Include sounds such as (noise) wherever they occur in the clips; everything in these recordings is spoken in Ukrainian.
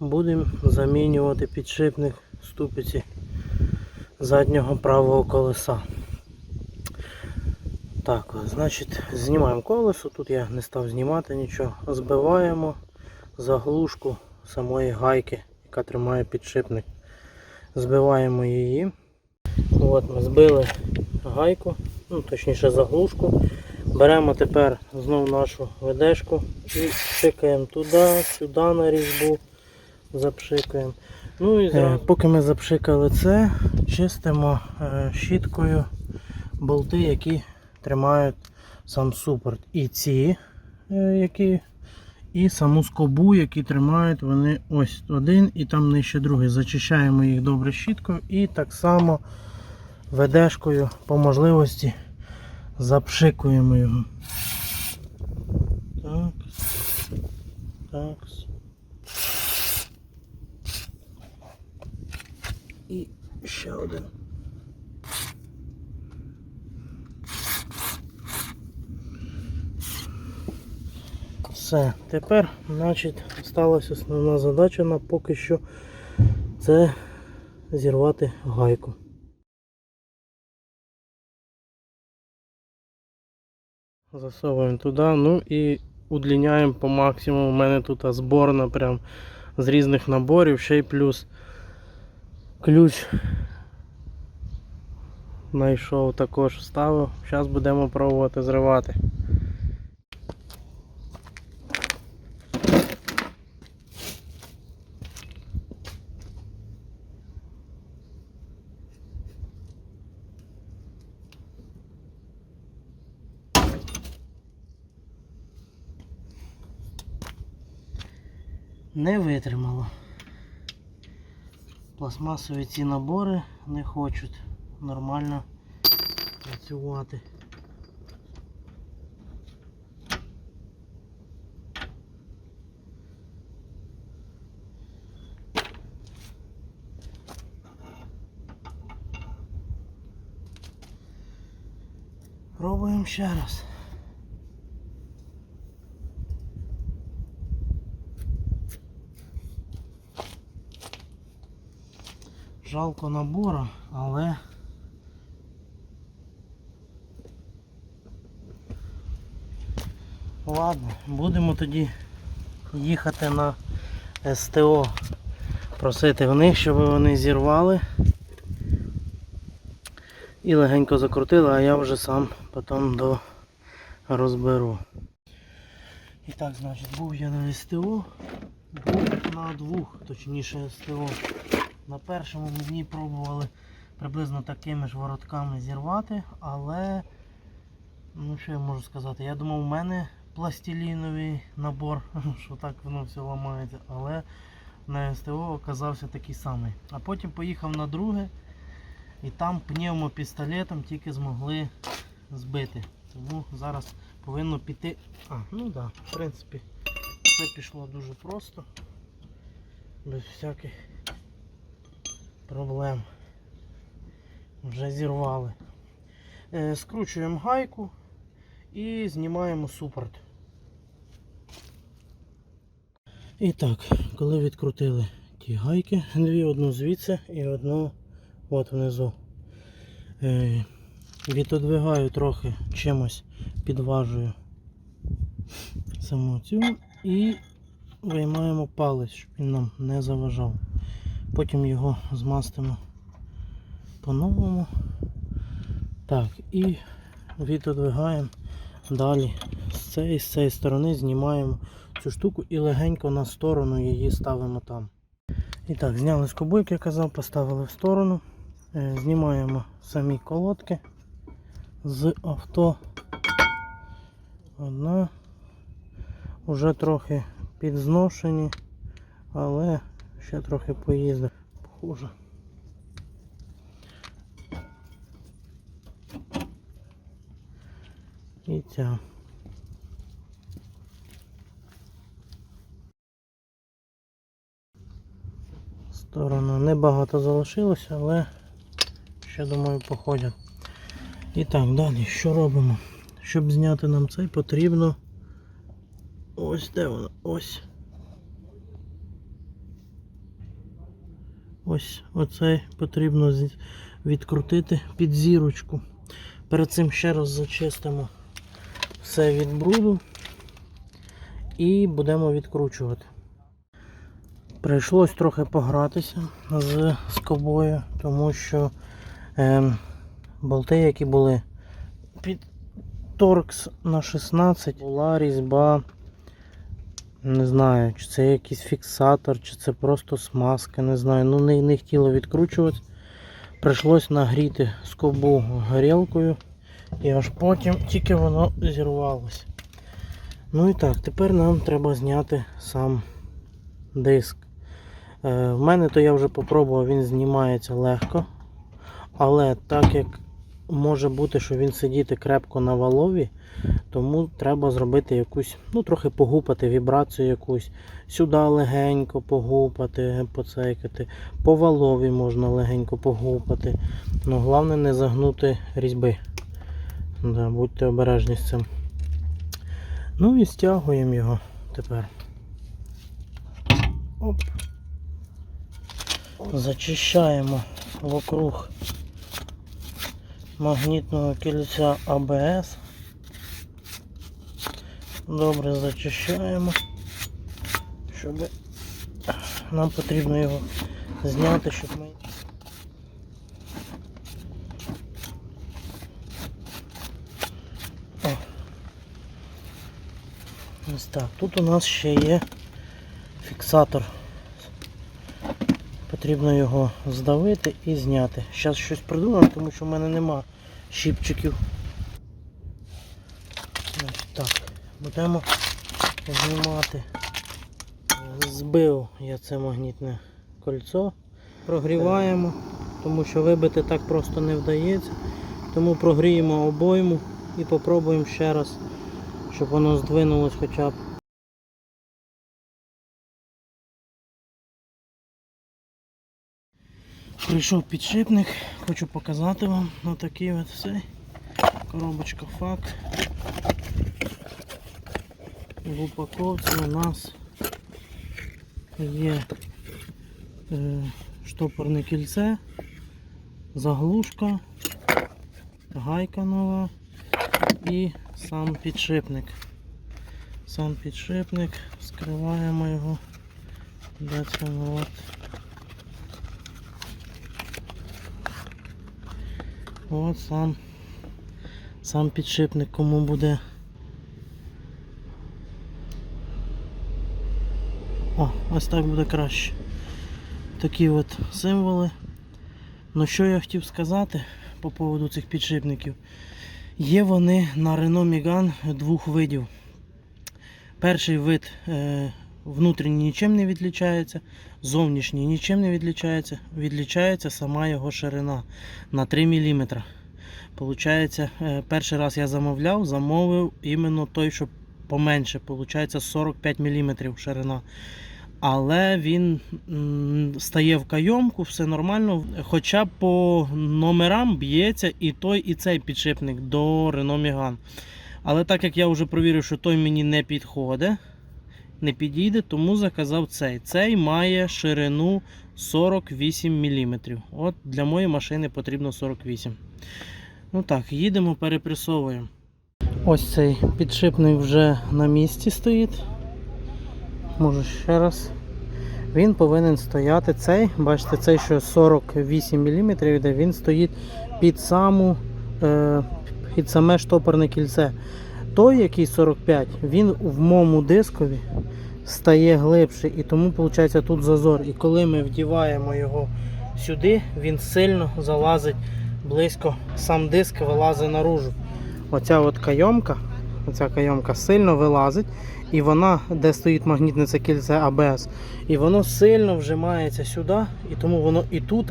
будемо замінювати підшипник ступиці заднього правого колеса. Так, значить, знімаємо колесо, тут я не став знімати нічого. Збиваємо заглушку самої гайки, яка тримає підшипник. Збиваємо її. От ми збили гайку, ну точніше заглушку. Беремо тепер знову нашу ведешку і пшикаємо туди, сюди на різьбу. Запшикаємо. Ну і зразу... Поки ми запшикали це, чистимо е, щіткою болти, які тримають сам супорт. І ці, е, які, і саму скобу, які тримають вони ось один і там нижче другий. Зачищаємо їх добре щіткою і так само ведешкою по можливості запшикуємо його. Так. Так. І ще один. Все, тепер, значить, сталася основна задача на поки що це зірвати гайку. Засовуємо туди, ну і удлиняємо по максимуму. У мене тут зборна прям з різних наборів, ще й плюс ключ знайшов також вставив. Зараз будемо пробувати зривати. Не витримало. Пластмасові ці набори не хочуть нормально працювати. Пробуємо ще раз. Жалко набора, але ладно, будемо тоді їхати на СТО, просити в них, щоб вони зірвали і легенько закрутили, а я вже сам потім до розберу. І так, значить, був я на СТО, був на двох, точніше СТО. На першому мені пробували приблизно такими ж воротками зірвати, але, ну що я можу сказати, я думав, у мене пластиліновий набор, (laughs) що так воно все ламається, але на СТО оказався такий самий. А потім поїхав на друге і там пневмопістолетом тільки змогли збити. Тому зараз повинно піти. А, ну так, да, в принципі, все пішло дуже просто, без всяких проблем. Вже зірвали. Е, скручуємо гайку і знімаємо супорт. І так, коли відкрутили ті гайки, дві, одну звідси і одну от внизу. Е, відодвигаю трохи чимось, підважую саму цю і виймаємо палець, щоб він нам не заважав. Потім його змастимо по-новому. Так, і відодвигаємо далі. З цієї, з цієї сторони знімаємо цю штуку і легенько на сторону її ставимо там. І так, зняли скобу, як я казав, поставили в сторону. Е, Знімаємо самі колодки з авто. Одна. Уже трохи підзношені, але ще трохи поїздив. Похоже. І ця. Сторона небагато залишилося, але ще думаю походять. І так, далі, що робимо? Щоб зняти нам цей, потрібно ось де воно, ось. Ось оцей потрібно відкрутити під зірочку. Перед цим ще раз зачистимо все від бруду і будемо відкручувати. Прийшлось трохи погратися з скобою, тому що ем, болти, які були під торкс на 16, була різьба. Не знаю, чи це якийсь фіксатор, чи це просто смазка, не знаю. Ну не, не хотіло відкручувати. Прийшлось нагріти скобу горілкою і аж потім тільки воно зірвалося. Ну і так, тепер нам треба зняти сам диск. Е, в мене то я вже попробував, він знімається легко. Але так як може бути, що він сидіти крепко на валові, тому треба зробити якусь, ну трохи погупати, вібрацію якусь. Сюди легенько погупати, поцейкати. По валові можна легенько погупати. Ну, головне не загнути різьби. Да, будьте обережні з цим. Ну і стягуємо його тепер. Оп. Зачищаємо вокруг магнітного кільця АБС. Добре зачищаємо, щоб нам потрібно його зняти, щоб ми. О. Ось так. Тут у нас ще є фіксатор. Потрібно його здавити і зняти. Зараз щось придумаємо, тому що в мене нема щіпчиків. Ось так. Будемо знімати. Збив я це магнітне кольцо. Прогріваємо, тому що вибити так просто не вдається. Тому прогріємо обойму і попробуємо ще раз, щоб воно здвинулось хоча б. Прийшов підшипник, хочу показати вам на такий от все. Коробочка фак. В упаковці у нас є е, штопорне кільце, заглушка, гайка нова і сам підшипник. Сам підшипник, скриваємо його. Де от. От сам, сам підшипник кому буде. О, ось так буде краще. Такі от символи. Ну що я хотів сказати по поводу цих підшипників. Є вони на Renault Megane двох видів. Перший вид е, внутрішній нічим не відлічається, зовнішній нічим не відлічається, відлічається сама його ширина на 3 мм. Получається, е, перший раз я замовляв, замовив іменно той, що поменше. Получається 45 мм ширина. Але він стає в кайомку, все нормально. Хоча по номерам б'ється і той, і цей підшипник до Renault Megane. Але так як я вже провірив, що той мені не підходить, не підійде, тому заказав цей. Цей має ширину 48 мм. От для моєї машини потрібно 48 Ну так, їдемо, перепресовуємо. Ось цей підшипник вже на місці стоїть. Можу ще раз. Він повинен стояти цей, бачите, цей, що 48 мм йде, він стоїть під саму е, під саме штопорне кільце. Той, який 45, він в моєму дискові стає глибше і тому виходить тут зазор. І коли ми вдіваємо його сюди, він сильно залазить близько, сам диск вилазить наружу. Оця от кайомка, оця кайомка сильно вилазить, і вона, де стоїть магнітне це кільце АБС, і воно сильно вжимається сюди, і тому воно і тут,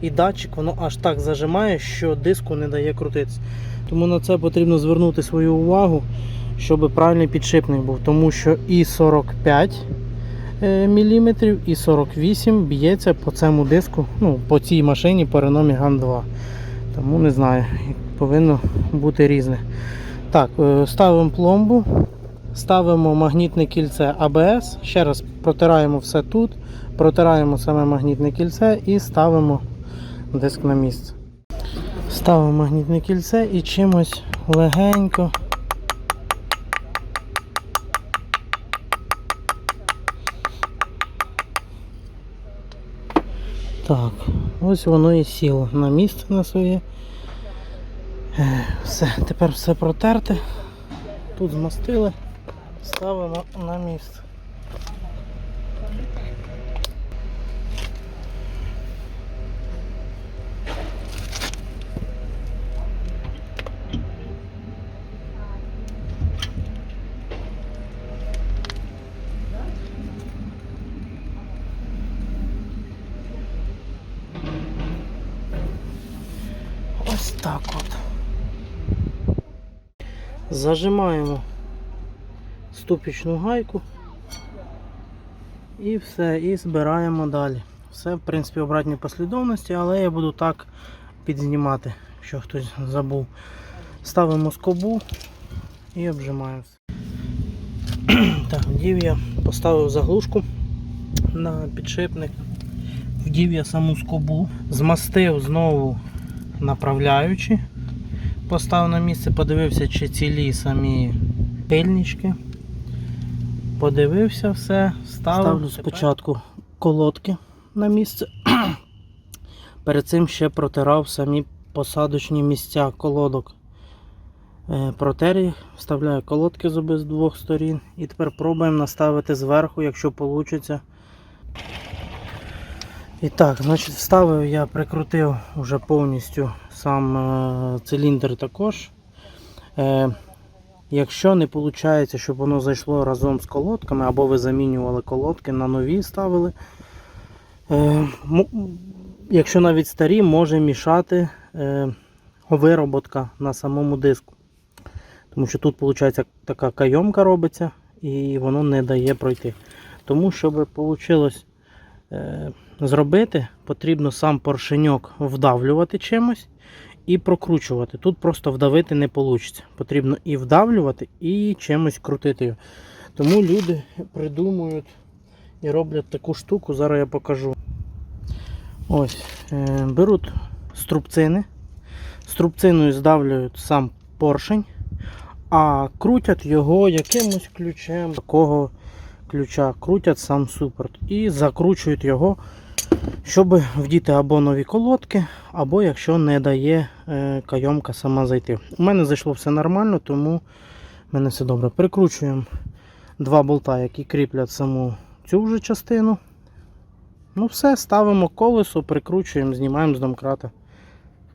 і датчик воно аж так зажимає, що диску не дає крутитися. Тому на це потрібно звернути свою увагу, щоб правильний підшипник був, тому що і 45 мм, і 48 б'ється по цьому диску, ну, по цій машині по Renault Megane 2. Тому не знаю, повинно бути різне. Так, е, ставимо пломбу, ставимо магнітне кільце ABS. Ще раз протираємо все тут, протираємо саме магнітне кільце і ставимо диск на місце. Ставимо магнітне кільце і чимось легенько. Так, ось воно і сіло на місце на своє. Все, тепер все протерте. Тут змастили, ставимо на місце. Ось так от. Зажимаємо ступічну гайку і все, і збираємо далі. Все, в принципі, в обратній послідовності, але я буду так підзнімати, якщо хтось забув. Ставимо скобу і обжимаємо. (clears throat) Так, вдів я поставив заглушку на підшипник, вдів я саму скобу, змастив знову направляючи. Поставив на місце, подивився, чи цілі самі пильнички. Подивився все, ставив. Ставлю спочатку колодки на місце. (clears throat) Перед цим ще протирав самі посадочні місця колодок. Е, Протер їх, вставляю колодки з обох двох сторін. І тепер пробуємо наставити зверху, якщо вийде. І так, значить, вставив я прикрутив вже повністю сам е, циліндр також. Е, якщо не виходить, щоб воно зайшло разом з колодками, або ви замінювали колодки на нові ставили. Е, якщо навіть старі, може мішати вироботка на самому диску. Тому що тут, виходить, така кайомка робиться і воно не дає пройти. Тому, щоб вийшло зробити, потрібно сам поршеньок вдавлювати чимось і прокручувати. Тут просто вдавити не вийде. Потрібно і вдавлювати, і чимось крутити його. Тому люди придумують і роблять таку штуку, зараз я покажу. Ось, е, беруть струбцини, струбциною здавлюють сам поршень, а крутять його якимось ключем. Такого ключа крутять сам супорт і закручують його, щоб вдіти або нові колодки, або якщо не дає е, кайомка сама зайти. У мене зайшло все нормально, тому в мене все добре. Прикручуємо два болта, які кріплять саму цю вже частину. Ну все, ставимо колесо, прикручуємо, знімаємо з домкрата.